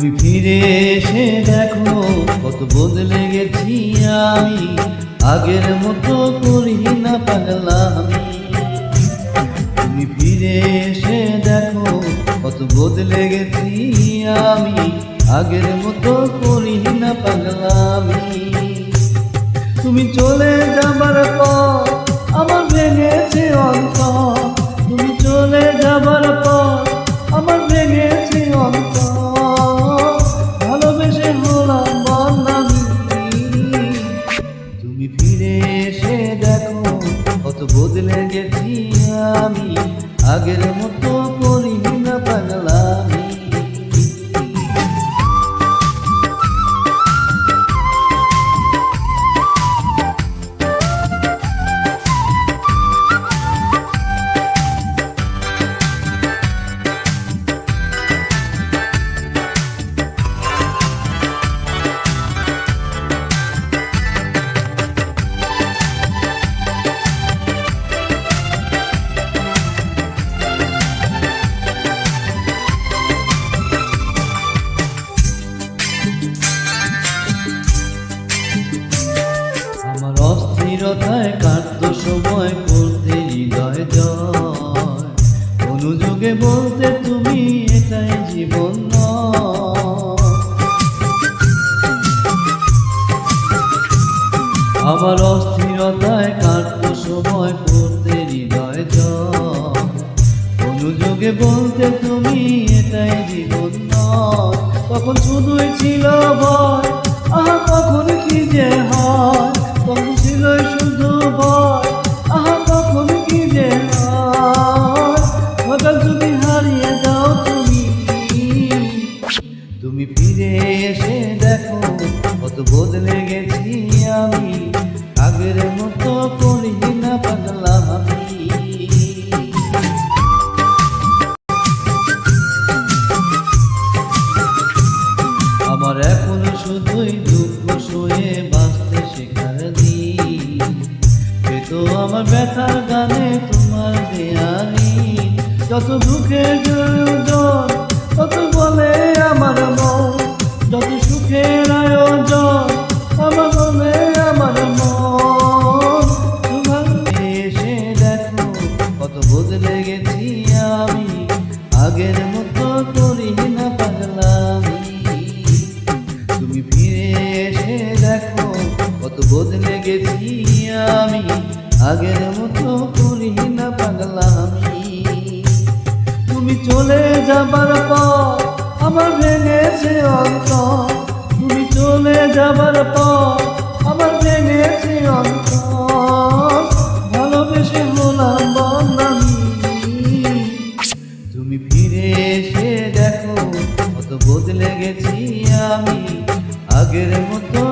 ফিরে এসে দেখো, কত বদলে গেছি আমি। আগের মতো করি না পাগলামি। তুমি ফিরে এসে দেখো, কত বদলে গেছি আমি। আগের মতো করি না পাগলামি। তুমি চলে যাবার পর আমার ভেঙেছে অন্তর। তুমি চলে যাবার পর আমার ভেঙেছে আমি আগের মতো করি অস্থিরতায় কাটতো সময় করতে হৃদয় জয়। অনুযোগে বলতে তুমি এটাই জীবন। আমার অস্থিরতায় কাটতো সময় করতে হৃদয় জয়। অনুযোগে বলতে তুমি এটাই জীবন নয়। তখন শুধুই ছিল ভয় আহা কখন কি যে হয়। হারিয়ে যাও তুমি। তুমি ফিরে এসে দেখো, কত বদলে গেছি আমি। আগের মতো করি না পাগলা আমি। আমার এখন শুধুই দুঃখ সয়ে ব্যথার গানে তোমার দেয়ানি। যত দুঃখের প্রয়োজন তত বলে আমার মন। যত সুখের আয়োজন আমার মনে আমার মন। তোমার এসে দেখো, কত বদলে গেছি আমি। আগের মতো করি না পাগলামি। তুমি ফিরে এসে দেখো, কত বদলে গেছি আমি। আগের মতো করি না পাগলামি। তুমি চলে যাবার পর আমার ভেঙেছে অন্তর। তুমি চলে যাবার পর আমার ভেঙেছে অন্তর। ভালোবেসে হলাম বদনামি। তুমি ফিরে এসে দেখো কত বদলে গেছি আমি। আগের মতো